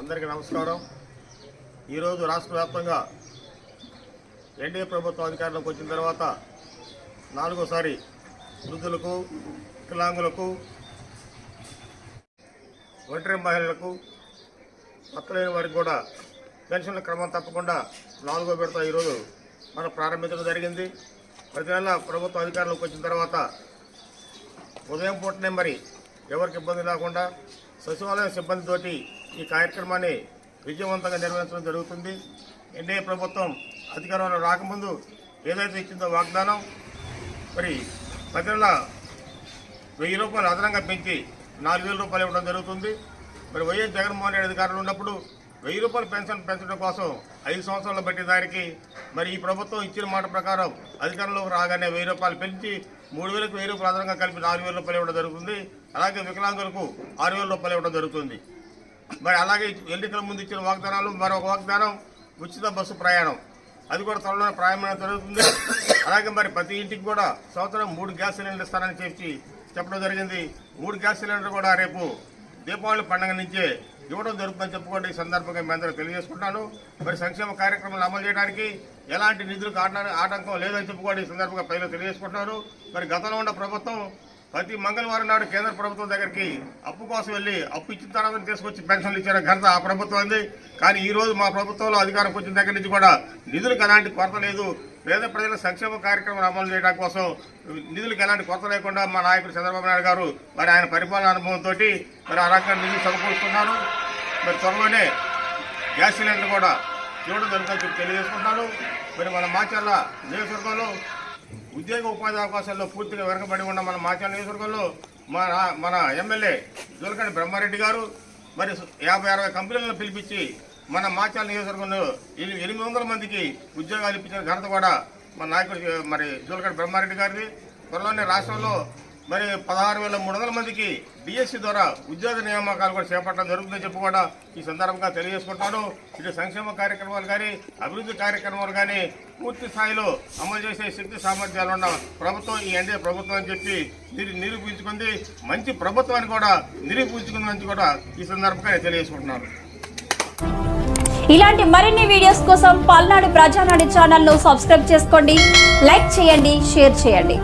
అందరికీ నమస్కారం. ఈరోజు రాష్ట్ర వ్యాప్తంగా ఎన్డీఏ ప్రభుత్వం అధికారంలోకి వచ్చిన తర్వాత నాలుగోసారి వృద్ధులకు వికలాంగులకు ఒంటరి మహిళలకు పక్కలేని వారికి కూడా పెన్షన్ల క్రమం తప్పకుండా నాలుగో విడత ఈరోజు మనం ప్రారంభించడం జరిగింది. ప్రతి నెల ప్రభుత్వం అధికారంలోకి వచ్చిన తర్వాత ఉదయం పూటనే మరి ఎవరికి ఇబ్బంది లేకుండా సచివాలయం సిబ్బందితోటి ఈ కార్యక్రమాన్ని విజయవంతంగా నిర్వహించడం జరుగుతుంది. ఎన్డీఏ ప్రభుత్వం అధికారంలో రాకముందు ఏదైతే ఇచ్చిందో వాగ్దానం మరి ప్రతి నెల వెయ్యి రూపాయలు అదనంగా పెంచి నాలుగు వేల రూపాయలు ఇవ్వడం జరుగుతుంది. మరి వైఎస్ జగన్మోహన్ రెడ్డి అధికారులు ఉన్నప్పుడు వెయ్యి రూపాయలు పెన్షన్ పెంచడం కోసం ఐదు సంవత్సరాలు బట్టి దానికి మరి ఈ ప్రభుత్వం ఇచ్చిన మాట ప్రకారం అధికారంలోకి రాగానే వెయ్యి రూపాయలు పెంచి మూడు వేలకు వెయ్యి రూపాయలు అదనంగా కలిపి నాలుగు వేల రూపాయలు ఇవ్వడం జరుగుతుంది. అలాగే వికలాంగులకు ఆరు వేల రూపాయలు ఇవ్వడం జరుగుతుంది. మరి అలాగే ఎన్నికల ముందు ఇచ్చిన వాగ్దానాలు మరొక వాగ్దానం ఉచిత బస్సు ప్రయాణం. అది కూడా త్వరలో ప్రయాణం జరుగుతుంది. అలాగే మరి ప్రతి ఇంటికి కూడా సంవత్సరం మూడు గ్యాస్ సిలిండర్ ఇస్తారని చెప్పి చెప్పడం జరిగింది. మూడు గ్యాస్ సిలిండర్ కూడా రేపు దీపావళి పండుగ నుంచే ఇవ్వడం జరుగుతుందని చెప్పుకోండి. ఈ సందర్భంగా మీ అందరూ తెలియజేసుకుంటాను. మరి సంక్షేమ కార్యక్రమాలు అమలు చేయడానికి ఎలాంటి నిధులకు ఆటంకం లేదని చెప్పుకోండి. ఈ సందర్భంగా ప్రజలు తెలియజేసుకుంటున్నారు. మరి గతంలో ఉన్న ప్రభుత్వం ప్రతి మంగళవారం నాడు కేంద్ర ప్రభుత్వం దగ్గరికి అప్పు కోసం వెళ్ళి అప్పు ఇచ్చిన తర్వాత తీసుకొచ్చి పెన్షన్లు ఇచ్చిన ఘనత ఆ ప్రభుత్వం ఉంది కానీ ఈ రోజు మా ప్రభుత్వంలో అధికారం వచ్చిన దగ్గర నుంచి కూడా నిధులకు ఎలాంటి కొరత లేదు. పేద ప్రజల సంక్షేమ కార్యక్రమాలు అమలు చేయడం కోసం నిధులకు ఎలాంటి కొరత లేకుండా మా నాయకుడు చంద్రబాబు నాయుడు గారు మరి ఆయన పరిపాలన అనుభవంతో మరి ఆ రకంగా నిధులు సమకూరుస్తున్నారు. మరి త్వరలోనే గ్యాస్ సిలిండర్ కూడా చూడడం జరుగుతుందని చెప్పి తెలియజేసుకుంటాను మరి మన మాచర్ల నియోజకవర్గంలో ఉద్యోగ ఉపాధి అవకాశాల్లో పూర్తిగా వెనకబడి ఉన్న మన మాచర్ల నియోజకవర్గంలో మన మన ఎమ్మెల్యే జులకండి బ్రహ్మారెడ్డి గారు మరి యాభై అరవై కంపెనీలను పిలిపించి మన మాచాల నియోజకవర్గంలో ఎనిమిది వందల మందికి ఉద్యోగాలు ఇప్పించిన ఘనత కూడా మన నాయకుడు మరి జులకండి బ్రహ్మారెడ్డి గారిది. త్వరలోనే రాష్ట్రంలో మరి పదహారు వేల మూడు వందల మందికి బీఎస్సీ ద్వారా ఉద్యోగ నియామకాలు కూడా చేపట్టడం జరుగుతుందని చెప్పి కూడా ఈ సందర్భంగా తెలియజేసుకుంటాను ఇటు సంక్షేమ కార్యక్రమాలు కానీ అభివృద్ధి కార్యక్రమాలు కానీ పూర్తి స్థాయిలో అమలు చేసే శక్తి సామర్థ్యాలు ఉన్న ప్రభుత్వం ఈ ఎన్డీఏ ప్రభుత్వం అని చెప్పి నిరూపించుకుంది. మంచి ప్రభుత్వాన్ని కూడా నిరూపించుకుందని కూడా ఈ సందర్భంగా తెలియజేసుకుంటున్నాను. ఇలాంటి మరిన్ని వీడియోస్ కోసం పల్నాడు ప్రజానాడు ఛానల్ను సబ్స్క్రైబ్ చేసుకోండి లైక్ చేయండి షేర్ చేయండి.